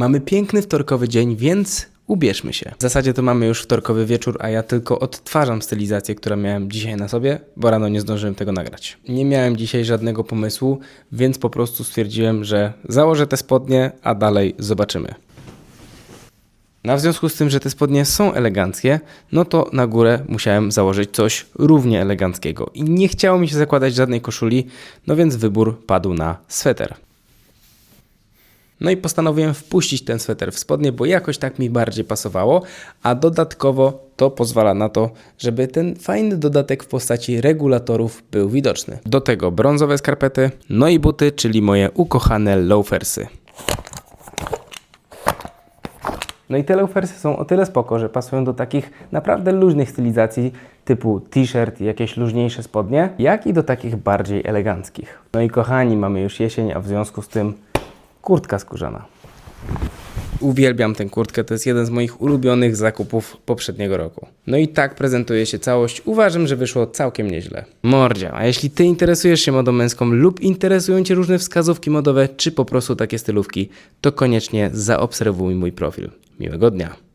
Mamy piękny wtorkowy dzień, więc ubierzmy się. W zasadzie to mamy już wtorkowy wieczór, a ja tylko odtwarzam stylizację, którą miałem dzisiaj na sobie, bo rano nie zdążyłem tego nagrać. Nie miałem dzisiaj żadnego pomysłu, więc po prostu stwierdziłem, że założę te spodnie, a dalej zobaczymy. No a w związku z tym, że te spodnie są eleganckie, no to na górę musiałem założyć coś równie eleganckiego. I nie chciało mi się zakładać żadnej koszuli, no więc wybór padł na sweter. No i postanowiłem wpuścić ten sweter w spodnie, bo jakoś tak mi bardziej pasowało, a dodatkowo to pozwala na to, żeby ten fajny dodatek w postaci regulatorów był widoczny. Do tego brązowe skarpety, no i buty, czyli moje ukochane loafersy. No i te loafersy są o tyle spoko, że pasują do takich naprawdę luźnych stylizacji typu t-shirt i jakieś luźniejsze spodnie, jak i do takich bardziej eleganckich. No i kochani, mamy już jesień, a w związku z tym kurtka skórzana. Uwielbiam tę kurtkę, to jest jeden z moich ulubionych zakupów poprzedniego roku. No i tak prezentuje się całość. Uważam, że wyszło całkiem nieźle. Mordzia, a jeśli Ty interesujesz się modą męską lub interesują Cię różne wskazówki modowe, czy po prostu takie stylówki, to koniecznie zaobserwuj mój profil. Miłego dnia.